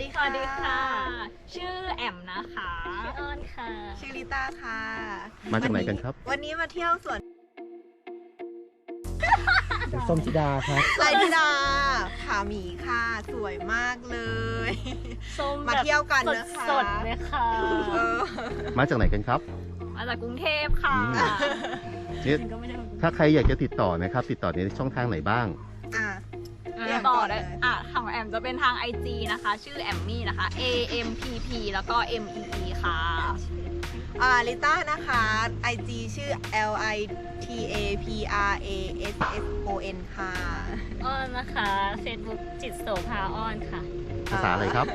ดีสค่ะวัสดีค่ะ ชื่อแอมนะคะ ชื่ออ้อนค่ะ ชื่อลิต้าค่ะ มาจากไหนกันครับ วันนี้มาเที่ยวสวนส้มธิดาครับไรธิดาผาหมีค่ะ สวยมากเลยส้มมาเที่ยวกันนะคะสดๆเลยค่ะเออมาจากไหนกันครับ มาจากกรุงเทพค่ะอืมเนี่ยถ้าใครอยากจะติดต่อนะครับ ติดต่อในช่องทางไหนบ้างอะอ่า เรียกต่อก่อนได้เลยอะของแอมจะเป็นทาง IG นะคะ ชื่อแอมมี่นะคะ A M P P แล้วก็ M E E ค่ะ อ่าลิต้านะคะ IG ชื่อ L I T A P R A S S O N ค่ะอ้อนนะคะ Facebook จิตโสภาอ้อนค่ะ ภาษาอะไรครับ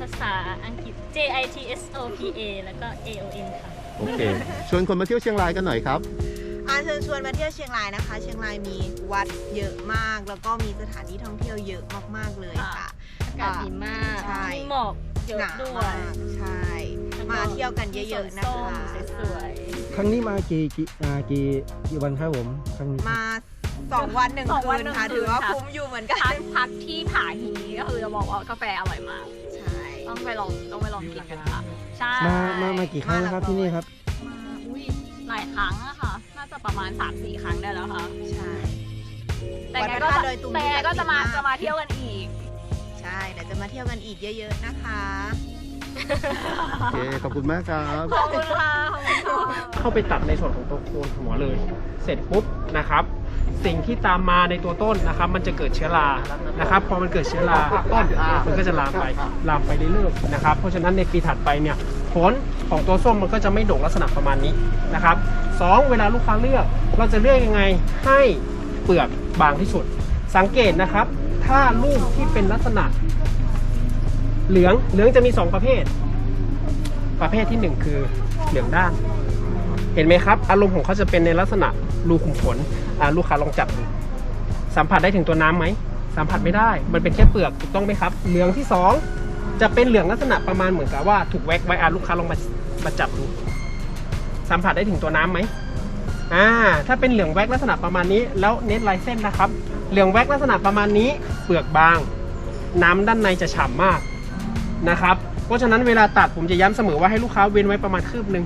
ภาษาอังกฤษ J I T S O P A แล้วก็ A O N ค่ะ โอเค ชวนคนมาเที่ยวเชียงรายกันหน่อยครับ อ่าเชิญชวนมาเที่ยวเชียงรายนะคะ เชียงรายมีวัดเยอะมาก แล้วก็มีสถานที่ท่องเที่ยวเยอะมากๆเลยค่ะ อากาศดีมากใช่ มีหมอกเยหอะนาด้วย มากใช่มาเที่ยวกันเยอะๆนะส้มคะๆสวยครั้งนี้มากี่กี่อ่ากี่กี่วันครับผมครั้งนี้มาสองวันหนึ่งสองคืวันนหนึ่งค่ะคืนถือว่าค่ะคุ้มอยู่เหมือนกันพักพักที่ผาฮีก็คือจะบอกว่ากาแฟอร่อยมาก ใช่ ต้องไปลองต้องไปลองกินกันค่ะ ใช่มามามากี่ครั้งแล้วครับที่นี่ครับอุ้ยหลายครั้งอะค่ะน่า จะประมาณ 3-4 ครั้งได้แล้วค่ะ ใช่ แต่ไงก็วัดพระธาจะตุดอยตุงแต่ไงก็จะมาที่จะมาเที่ยวกันอีก ใช่เดี๋ยวจะมาเที่ยวกันอีกเยอะ ๆ นะคะโอเคขอบคุณมากครับ ขอบคุณค่ะขอบคุณค่ะ เข้าไปตัดในส่วนของตัวโคนหัวเลย เสร็จปุ๊บนะครับ สิ่งที่ตามมาในตัวต้นนะครับ มันจะเกิดเชื้อรานะครับ พอมันเกิดเชื้อราต้นมันก็จะลามไปลามไปเรื่อยๆนะครับ เพราะฉะนั้นในปีถัดไปเนี่ย ผลของตัวส้มมันก็จะไม่ดกลักษณะประมาณนี้นะครับสองเวลาลูกค้าเลือก เราจะเลือกยังไงให้เปลือกบางที่สุด สังเกตนะครับ ถ้าลูกที่เป็นลักษณะ เหลืองเหลืองจะมีสองประเภท ประเภทที่หนึ่งคือเหลืองด้าน เห็นไหมครับ อารมณ์ของเขาจะเป็นในลักษณะรูขุมขนลูกค้าลองจับดูสัมผัสได้ถึงตัวน้ำไหมสัมผัสไม่ได้ มันเป็นแค่เปลือกถูกต้องไหมครับ เหลืองที่สอง จะเป็นเหลืองลักษณะประมาณเหมือนกับว่าถูกแว็กไว้อาลูกค้าลองมามาจับดูสัมผัสได้ถึงตัวน้ำไหมอ่าถ้าเป็นเหลืองแว็กลักษณะประมาณนี้ แล้วเน็ตลายเส้นนะครับ เหลืองแว็กลักษณะประมาณนี้ เปลือกบาง น้ำด้านในจะฉ่ำมากนะครับ เพราะฉะนั้นเวลาตัดผมจะย้ำเสมอว่าให้ลูกค้าเว้นไว้ประมาณคืบหนึ่ง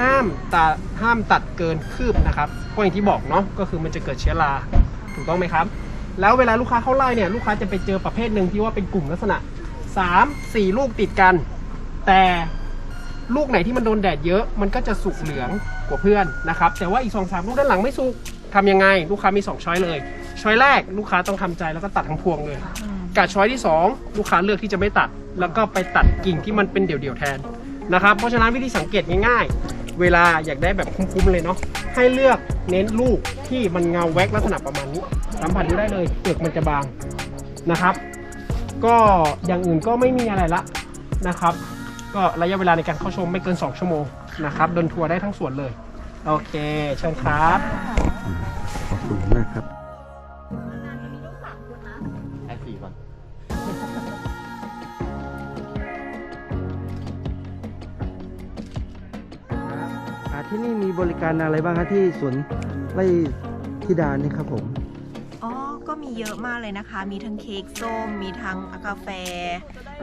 ห้ามตัดห้ามตัดเกินคืบนะครับเพราะอย่างที่บอกเนาะก็คือมันจะเกิดเชื้อราถูกต้องไหมครับ แล้วเวลาลูกค้าเข้าไล่เนี่ยลูกค้าจะไปเจอประเภทหนึ่งที่ว่าเป็นกลุ่มลักษณะ 3 4ลูกติดกัน แต่ลูกไหนที่มันโดนแดดเยอะมันก็จะสุกเหลืองกว่าเพื่อนนะครับ แต่ว่าอีก2อสลูกด้านหลังไม่สุกทำยังไง ลูกค้ามี 2ช้อยเลย ช้อยแรกลูกค้าต้องทำใจแล้วก็ตัดทั้งพวงเลยกับช้อยที่ 2 ลูกค้าเลือกที่จะไม่ตัด แล้วก็ไปตัดกิ่งที่มันเป็นเดี่ยวๆแทนนะครับ เพราะฉะนั้นวิธีสังเกตง่ายๆ เวลาอยากได้แบบคุ้มๆเลยเนาะให้เลือกเน้นลูกที่มันเงาแว็กลักษณะประมาณนี้สัมผัสดูได้เลยเปลือกมันจะบางนะครับ ก็อย่างอื่นก็ไม่มีอะไรละนะครับ ก็ระยะเวลาในการเข้าชมไม่เกิน 2 ชั่วโมงนะครับเดินทัวร์ได้ทั้งสวนเลย โอเค เชิญครับ ขอบคุณมากครับแค่สี่ก่อนอ่าที่นี่มีบริการอะไรบ้างครับที่สวนไร่ธิดานี่ครับผมอ๋อก็ มีเยอะมากเลยนะคะ มีทั้งเค้กส้ม มีทั้งกาแฟ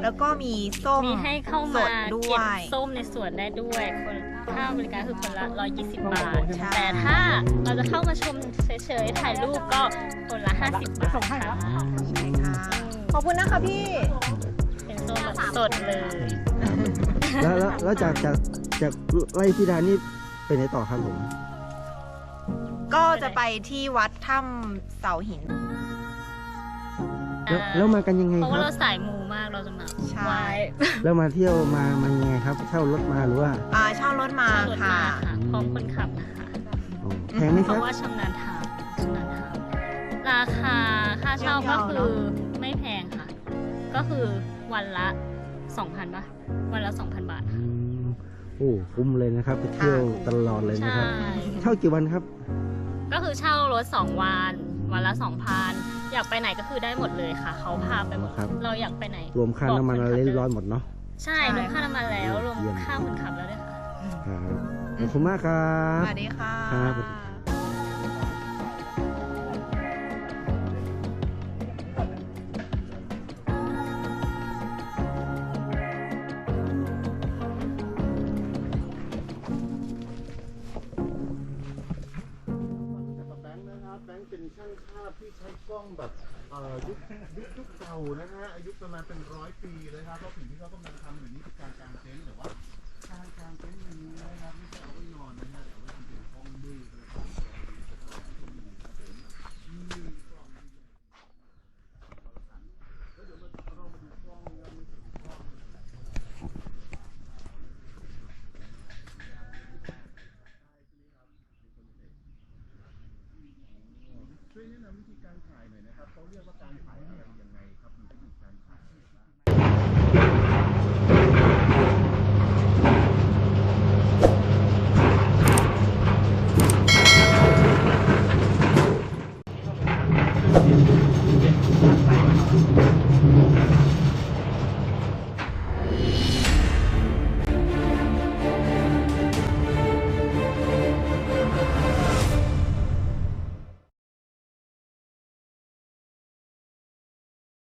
แล้วก็มีส้มมีให้เข้าสมาดด้วเก็บย ส้มในสวนได้ด้วย คนค่าบริการคือคนละ 120 บาท ใช่ แต่ถ้าเราจะเข้ามาชมเฉยๆถ่ายรูปก็คนละ 50 บาทค่ะใช่ค่ะ ขอบคุณนะคะพี่ เป็นส้มแบบสดเลย แล้วแล้วแล้วจากจากจากไร่ธิดานี่ไปไหนต่อครับผม ก็จะไปที่วัดถ้ำเสาหิน แล้วแล้วมากันยังไงเพราะคว่ารับ เราสายมูมากเราจะมาใช่ไหว้แล้วมาเที่ยวมามายังไงครับเช่ารถมาหรือว่าอ่าเช่ารถมาเช่ารถค่ะ มาค่ะพร้อมคนขับนะคะ อ๋อแพงไหมเพครับราะว่าชำนาญทางชำนาญทางราคาค่าเช่าก็คือไม่แพงค่ะ ก็คือวันละ 2,000ป่ะวันละ 2,000 บาทอืค่ะมโอ้คุ้มเลยนะครับไปเที่ยวตลอดเลยนะใช่ ครับ เช่ากี่วันครับก็คือเช่ารถ 2 วัน วันละ 2,000 อยากไปไหนก็คือได้หมดเลยค่ะ เขาพาไปหมด ครับ เราอยากไปไหนรวมค่าน้ำมันอะไรเรียบร้อยหมดเนาะ ใช่รวมค่าน้ำมันแล้วรวมเยี่ยม ค่าคนขับแล้วด้วยค่ะ ครับขอบคุณมากครัสบ วัสดีค่ะ ครับ ที่ใช้กล้องแบบเอ่อยุคยุคยุคเก่านะฮะอายุประมาณเป็นร้อยปีเลยครับเพราะสิ่งที่เขากำลังทำอยู่นี้คือการกางเต็นท์แต่ว่าการกางเต็นท์นี้นะครับไม่ใช่เอาไว้นอนนะฮะแต่ว่าทำเป็นห้องมืดนะครับครับผมมีกล้องแล้วเดี๋ยวมาเรามาดูกล้องแล้วมีส่วนกล้องช่ วยแนะนำวิธีการขายหน่อยนะครับเขาเรียกว่าการขายอะไรยังไงครับมีวิธีการขายอะไรบ้าง